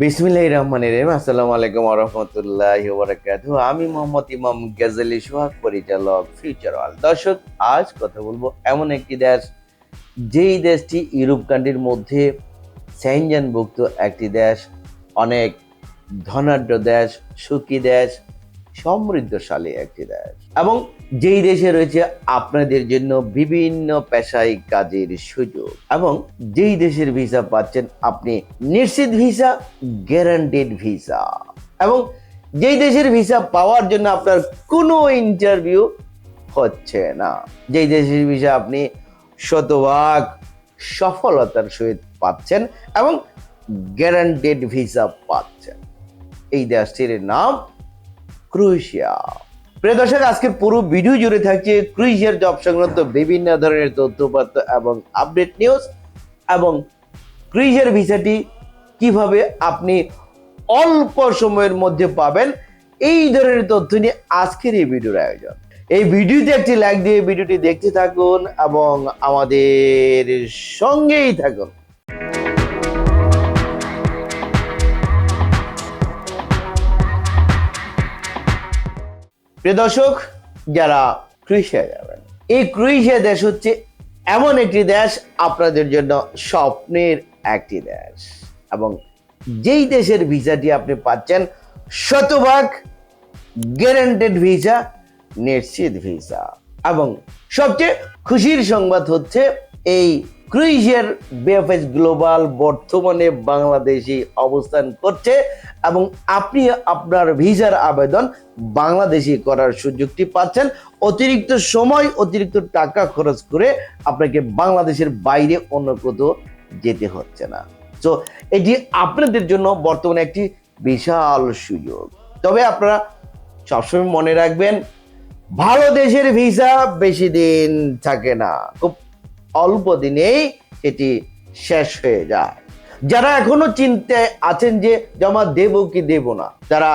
বিসমিল্লাহ রহমান রহিম। আসসালামু আলাইকুম রহমতুল্লাহ বারাকাতু আমি মোহাম্মদ ইমাম গাজালি সোহাগ, পরিচালক ফিউচার ওয়াল দর্শক, আজ কথা বলব এমন একটি দেশ, যেই দেশটি ইউরোপ কান্ট্রির মধ্যে স্যানজানভুক্ত একটি দেশ, অনেক ধনাঢ্য দেশ, সুখী দেশ সমৃদ্ধশালী একটি দেশ। এবং যেই দেশে রয়েছে আপনাদের জন্য বিভিন্ন পেশায় কাজের সুযোগ। এবং যেই দেশের ভিসা পাচ্ছেন, আপনি নিশ্চিত ভিসা গ্যারান্টেড ভিসা। এবং যেই দেশের ভিসা পাওয়ার জন্য আপনার কোনো ইন্টারভিউ হচ্ছে না। যেই দেশের ভিসা আপনি শতভাগ সফলতার সহিত পাচ্ছেন এবং গ্যারান্টেড ভিসা পাচ্ছেন। এই দেশটির নাম ক্রোয়েশিয়া। প্রিয় দর্শক, আজকে পুরো ভিডিও জুড়ে থাকছে ক্রোয়েশিয়ার জব সংক্রান্ত বিভিন্ন ধরনের তথ্যপত্র এবং আপডেট নিউজ এবং ক্রোয়েশিয়ার ভিসাটি কীভাবে আপনি অল্প সময়ের মধ্যে পাবেন, এই ধরনের তথ্য নিয়ে আজকের এই ভিডিওর আয়োজন। এই ভিডিওতে একটি লাইক দিয়ে ভিডিওটি দেখতে থাকুন এবং আমাদের সঙ্গেই থাকুন। প্রিয় দর্শক, যারা ক্রোয়েশিয়া যাবেন, এই ক্রোয়েশিয়া দেশ হচ্ছে এমন একটি দেশ, আপনাদের জন্য স্বপ্নের একটি দেশ। এবং যেই দেশের ভিসাটি আপনি পাচ্ছেন, শতভাগ গ্যারান্টেড ভিসা নিশ্চিত ভিসা এবং সবচেয়ে খুশির সংবাদ হচ্ছে, এই ক্রোয়েশিয়ার বিএফএস গ্লোবাল বর্তমানে বাংলাদেশে অবস্থান করছে এবং আপনি আপনার ভিসার আবেদন বাংলাদেশি করার সুযোগটি পাচ্ছেন। অতিরিক্ত সময়, অতিরিক্ত টাকা খরচ করে আপনাকে বাংলাদেশের বাইরে অন্য কোথাও যেতে হচ্ছে না। তো এটি আপনাদের জন্য বর্তমানে একটি বিশাল সুযোগ। তবে আপনারা সবসময় মনে রাখবেন, ভালো দেশের ভিসা বেশি দিন থাকে না। খুব অল্প দিনেই এটি শেষ হয়ে যায়। যারা এখনও চিন্তায় আছেন যে জমা দেব কি দেব না, তারা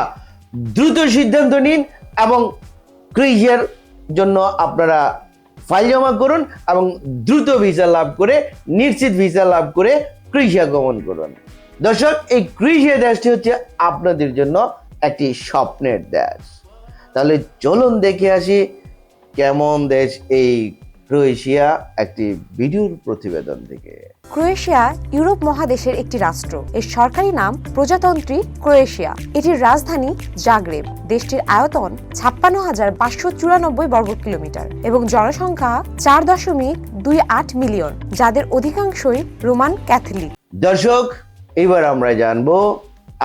দ্রুত সিদ্ধান্ত নিন এবং ক্রিজের জন্য আপনারা ফাইল জমা করুন এবং দ্রুত ভিসা লাভ করে, নিশ্চিত ভিসা লাভ করে ক্রিজিয়া গমন করুন। দর্শক, এই ক্রিজিয়া দেশটি হচ্ছে আপনাদের জন্য একটি স্বপ্নের দেশ। তাহলে চলুন দেখে আসি কেমন দেশ এই ক্রোয়েশিয়া একটি ভিডিওর প্রতিবেদন থেকে। ক্রোয়েশিয়া ইউরোপ মহাদেশের একটি রাষ্ট্র। এর সরকারি নাম প্রজাতন্ত্রী ক্রোয়েশিয়া। এটির রাজধানী জাগ্রেব। দেশটির আয়তন ছাপ্পান্ন হাজার পাঁচশো চুরানব্বই বর্গ কিলোমিটার এবং জনসংখ্যা চার দশমিক দুই আট মিলিয়ন যাদের অধিকাংশই রোমান ক্যাথলিক। দর্শক এবার আমরা জানব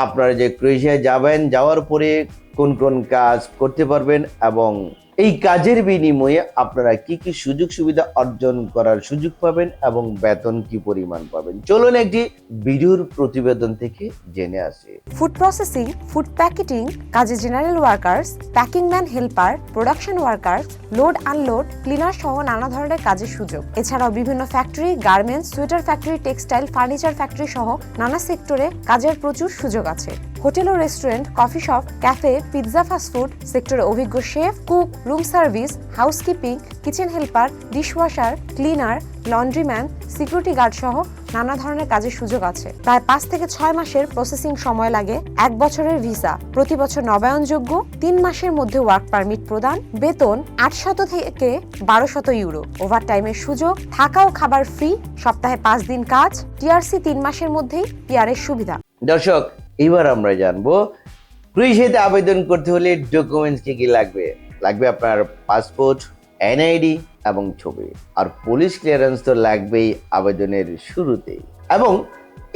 আপনারা যে ক্রোয়েশিয়া যাবেন যাওয়ার পরে কোন কোন কাজ করতে পারবেন এবং এই কাজের বিনিময়ে আপনারা কি কি সুযোগ সুবিধা অর্জন করার সুযোগ পাবেন এবং বেতন কি পরিমাণ পাবেন? চলুন একটি ভিডিওর প্রতিবেদন থেকে জেনে আসি। ফুড প্রসেসিং ফুড প্যাকেটিং কাজে general workers packing man helper production workers load unload cleaner সহ নানা ধরনের কাজের সুযোগ। এছাড়াও বিভিন্ন factory garments sweater factory textile furniture factory সহ নানা সেক্টরে কাজের প্রচুর সুযোগ আছে। হোটেল ও restaurant coffee shop cafe pizza fast food সেক্টরে অভিজ্ঞ chef cook room service housekeeping kitchen helper dishwasher cleaner laundryman security guard সহ নানা ধরনের কাজের সুযোগ আছে। প্রায় পাঁচ থেকে ছয় মাসের প্রসেসিং সময় লাগে এক বছরের ভিসা প্রতি বছর নবায়নযোগ্য তিন মাসের মধ্যে ওয়ার্ক পারমিট প্রদান। বেতন আটশত থেকে বারোশত ইউরো ওভার টাইমের সুযোগ, থাকা ও খাবার ফ্রি সপ্তাহে পাঁচ দিন কাজ টিআরসি তিন মাসের মধ্যেই পিআরের সুবিধা। দর্শক, এবার আমরা জানব ক্রোয়েশিয়াতে আবেদন করতে হলে ডকুমেন্টস কি কি লাগবে? লাগবে আপনার পাসপোর্ট এনআইডি এবং ছবি। আর পুলিশ ক্লিয়ারেন্স তো লাগবেই আবেদনের শুরুতেই। এবং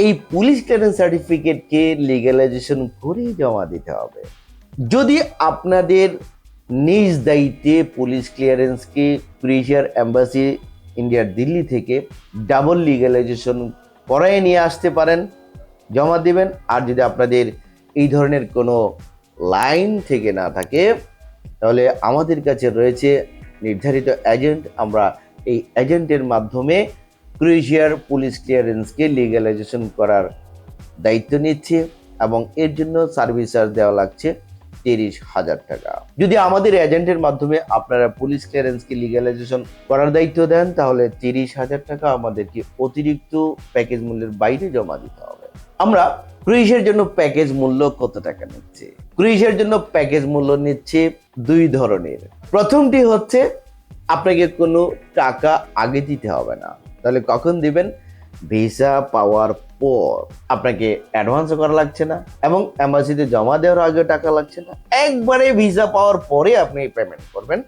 এই পুলিশ ক্লিয়ারেন্স সার্টিফিকেটকে লিগ্যালাইজেশন করে জমা দিতে হবে। যদি আপনাদের নিজ দায়িত্বে পুলিশ ক্লিয়ারেন্সকে ক্রোয়েশিয়ার অ্যাম্বাসি ইন্ডিয়ার দিল্লি থেকে ডাবল লিগ্যালাইজেশন করায় নিয়ে আসতে পারেন, জমা দিবেন। আর যদি আপনাদের এই ধরনের কোনো লাইন থেকে না থাকে তাহলে আমাদের কাছে রয়েছে নির্ধারিত এজেন্ট আমরা এই এজেন্টের মাধ্যমে ক্রোয়েশিয়ার পুলিশ ক্লিয়ারেন্সকে লিগ্যালাইজেশন করার দায়িত্ব নিচ্ছে এবং এর জন্য সার্ভিস চার্জ দেওয়া লাগছে তিরিশ হাজার টাকা। যদি আমাদের এজেন্টের মাধ্যমে আপনারা পুলিশ ক্লিয়ারেন্সকে লিগ্যালাইজেশন করার দায়িত্ব দেন, তাহলে তিরিশ হাজার টাকা আমাদেরকে অতিরিক্ত প্যাকেজ মূল্যের বাইরে জমা দিতে হবে। আমরা ক্রুইজের জন্য প্যাকেজ মূল্য কত টাকা নিচ্ছে? ক্রুইজের জন্য প্যাকেজ মূল্য নিচ্ছে দুই ধরনের। প্রথমটি হচ্ছে, আপনাকে কোনো টাকা আগে দিতে হবে না। তাহলে কখন দিবেন? ভিসা পাওয়ার পর। আপনাকে অ্যাডভান্সও করা লাগছে না এবং অ্যাম্বাসিতে জমা দেওয়ার আগে টাকা লাগছে না। একবারে ভিসা পাওয়ার পরে আপনি পেমেন্ট করবেন।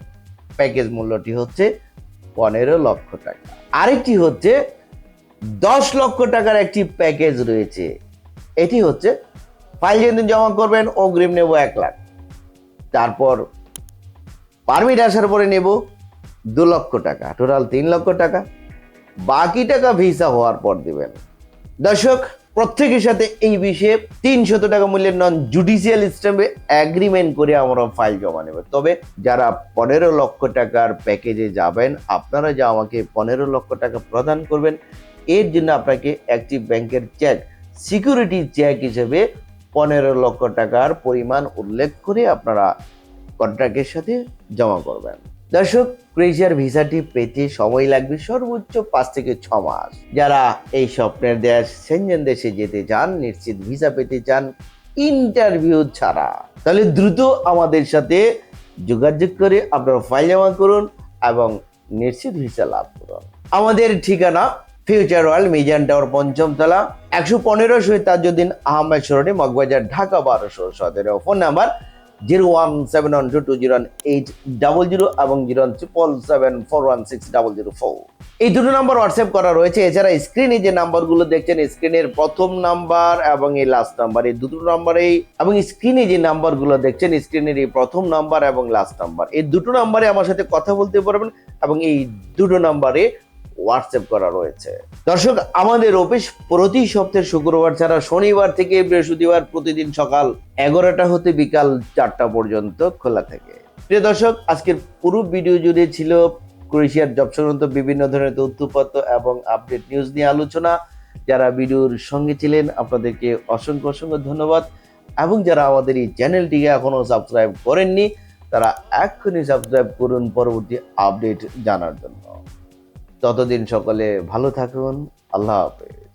প্যাকেজ মূল্যটি হচ্ছে পনেরো লক্ষ টাকা। আরেকটি হচ্ছে, দশ লক্ষ টাকার একটি প্যাকেজ রয়েছে। এটি হচ্ছে ফাইল যেদিন জমা করবেন, অগ্রিম নেব এক লাখ। তারপর পারমিট আসার পরে নেব দু লক্ষ টাকা টোটাল তিন লক্ষ টাকা। বাকি টাকা ভিসা হওয়ার পর দেবেন। দর্শক, প্রত্যেকের সাথে এই বিষয়ে তিনশত টাকা মূল্যের নন জুডিশিয়াল স্ট্যাম্পে অ্যাগ্রিমেন্ট করে আমরা ফাইল জমা নেব। তবে যারা পনেরো লক্ষ টাকার প্যাকেজে যাবেন, আপনারা যা আমাকে পনেরো লক্ষ টাকা প্রদান করবেন, এর জন্য আপনাকে একটি ব্যাংকের চেক সিকিউরিটি চেক হিসেবে পনেরো লক্ষ টাকার পরিমাণ উল্লেখ করে আপনারা কন্ট্রাক্টের সাথে জমা করবেন। দর্শক ক্রেজিয়ার ভিসাটি পেতে সময় লাগবে সর্বোচ্চ পাঁচ থেকে ছ মাস। যারা এই স্বপ্নের দেশ সেনজেন দেশে যেতে চান, নিশ্চিত ভিসা পেতে চান, ইন্টারভিউ ছাড়া। তাহলে দ্রুত আমাদের সাথে যোগাযোগ করে আপনারা ফাইল জমা করুন এবং নিশ্চিত ভিসা লাভ করুন। আমাদের ঠিকানা ফিউচার ওয়ার্ল্ড মিজান টাওয়ার পঞ্চম তলা, একশো পনেরো শহীদ তাজুদ্দিন আহমেদ সরণি, মগবাজার, ঢাকা বারোশো সতেরো। Phone number zero one seven one two two zero eight double zero এবং zero triple seven four one six double zero four. এই দুটো নাম্বার হোয়াটসঅ্যাপ করা রয়েছে। এছাড়া স্ক্রিনে যে নাম্বারগুলো দেখছেন, স্ক্রিনের প্রথম নাম্বার এবং এই লাস্ট নাম্বার এই দুটো নাম্বারেই এবং স্ক্রিনে যে নাম্বারগুলো দেখছেন, স্ক্রিনের এই প্রথম নাম্বার এবং লাস্ট নাম্বার এই দুটো নাম্বারে আমার সাথে কথা বলতে পারবেন এবং এই দুটো নাম্বারে হোয়াটসঅ্যাপ করা রয়েছে। দর্শক, আমাদের অফিস প্রতি সপ্তাহের শুক্রবার ছাড়া শনিবার থেকে বৃহস্পতিবার প্রতিদিন সকাল এগারোটা হতে বিকাল চারটা পর্যন্ত খোলা থাকে। প্রিয় দর্শক, আজকের পুরো ভিডিও জুড়ে ছিল ক্রোয়েশিয়ার জব সংক্রান্ত বিভিন্ন ধরনের তথ্যপত্র এবং আপডেট নিউজ নিয়ে আলোচনা। যারা ভিডিওর সঙ্গে ছিলেন, আপনাদেরকে অসংখ্য অসংখ্য ধন্যবাদ। এবং যারা আমাদের এই চ্যানেলটিকে এখনও সাবস্ক্রাইব করেননি, তারা এক্ষুনি সাবস্ক্রাইব করুন পরবর্তী আপডেট জানার জন্য। ততদিন সকলে ভালো থাকুন আল্লাহ হাফেজ।